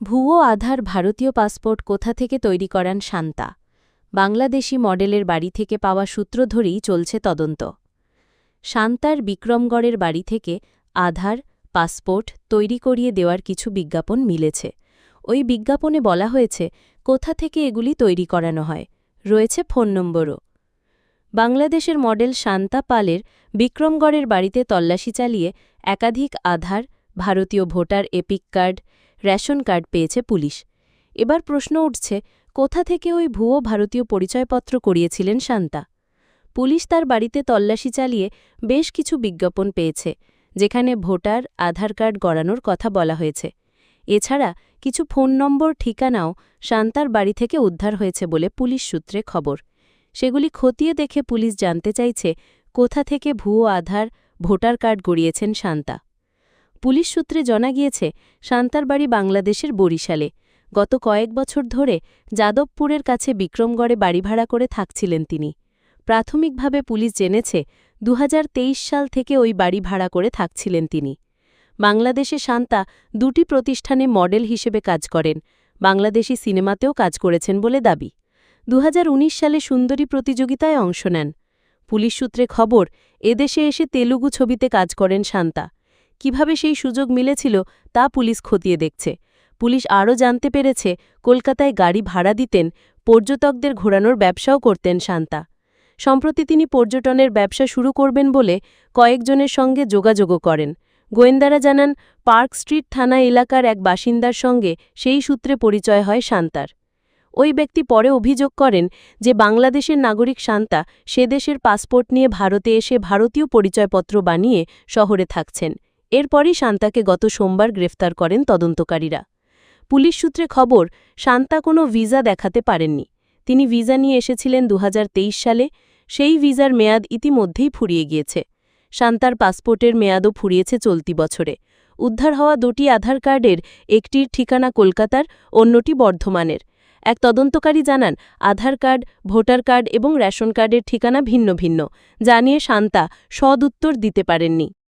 ভুয়ো আধার ভারতীয় পাসপোর্ট কোথা থেকে তৈরি করান শান্তা? বাংলাদেশি মডেলের বাড়ি থেকে পাওয়া সূত্র ধরেই চলছে তদন্ত। শান্তার বিক্রমগড়ের বাড়ি থেকে আধার, পাসপোর্ট তৈরি করিয়ে দেওয়ার কিছু বিজ্ঞাপন মিলেছে। ওই বিজ্ঞাপনে বলা হয়েছে, কোথা থেকে এগুলি তৈরি করানো হয়? রয়েছে ফোন নম্বরও। বাংলাদেশের মডেল শান্তা পালের বিক্রমগড়ের বাড়িতে তল্লাশি চালিয়ে একাধিক আধার, ভারতীয় voter EPIC card ration card পেয়েছে পুলিশ। এবার প্রশ্ন উঠছে, কোথা থেকে ওই ভুয়ো ভারতীয় পরিচয়পত্র করিয়েছিলেন শান্তা? পুলিশ তার বাড়িতে তল্লাশি চালিয়ে বেশ কিছু বিজ্ঞাপন পেয়েছে, যেখানে ভোটার, আধার কার্ড গড়ানোর কথা বলা হয়েছে। এছাড়া কিছু ফোন নম্বর, ঠিকানাও শান্তার বাড়ি থেকে উদ্ধার হয়েছে বলে পুলিশ সূত্রে খবর। সেগুলি খতিয়ে দেখে পুলিশ জানতে চাইছে, কোথা থেকে ভুয়ো আধার, ভোটার কার্ড গড়িয়েছেন শান্তা? পুলিশ সূত্রে জানা গিয়েছে শান্তার বাড়ি বাংলাদেশের বরিশালে। গত কয়েক বছর ধরে যাদবপুরের কাছে বিক্রমগড়ে বাড়ি ভাড়া করে থাকছিলেন তিনি। প্রাথমিকভাবে পুলিশ জেনেছে দু হাজার তেইশ সাল থেকে ওই বাড়ি ভাড়া করে থাকছিলেন তিনি। বাংলাদেশে শান্তা দুটি প্রতিষ্ঠানে মডেল হিসেবে কাজ করেন, বাংলাদেশি সিনেমাতেও কাজ করেছেন বলে দাবি। দু হাজার উনিশ সালে সুন্দরী প্রতিযোগিতায় অংশ নেন। পুলিশ সূত্রে খবর, এদেশে এসে তেলুগু ছবিতে কাজ করেন শান্তা কীভাবে সেই সুযোগ মিলেছিল তা পুলিশ খতিয়ে দেখছে। পুলিশ আরও জানতে পেরেছে, কলকাতায় গাড়ি ভাড়া দিতেন, পর্যটকদের ঘোরানোর ব্যবসাও করতেন শান্তা। সম্প্রতি তিনি পর্যটনের ব্যবসা শুরু করবেন বলে কয়েকজনের সঙ্গে যোগাযোগও করেন। গোয়েন্দারা জানান, পার্ক স্ট্রিট থানা এলাকার এক বাসিন্দার সঙ্গে সেই সূত্রে পরিচয় হয় শান্তার। ওই ব্যক্তি পরে অভিযোগ করেন যে বাংলাদেশের নাগরিক শান্তা সে দেশের পাসপোর্ট নিয়ে ভারতে এসে ভারতীয় পরিচয়পত্র বানিয়ে শহরে থাকছেন। এরপরই শান্তাকে গত সোমবার গ্রেফতার করেন তদন্তকারীরা। পুলিশ সূত্রে খবর, শান্তা কোনো ভিসা দেখাতে পারেননি। তিনি ভিসা নিয়ে এসেছিলেন দু হাজার তেইশ সালে, সেই ভিসার মেয়াদ ইতিমধ্যেই ফুরিয়ে গিয়েছে। শান্তার পাসপোর্টের মেয়াদও ফুরিয়েছে চলতি বছরে। উদ্ধার হওয়া দুটি আধার কার্ডের, একটির ঠিকানা কলকাতার, অন্যটি বর্ধমানের। এক তদন্তকারী জানান, আধার কার্ড, ভোটার কার্ড এবং রেশন কার্ডের ঠিকানা ভিন্ন ভিন্ন, যা নিয়ে শান্তা সদ উত্তর দিতে পারেননি।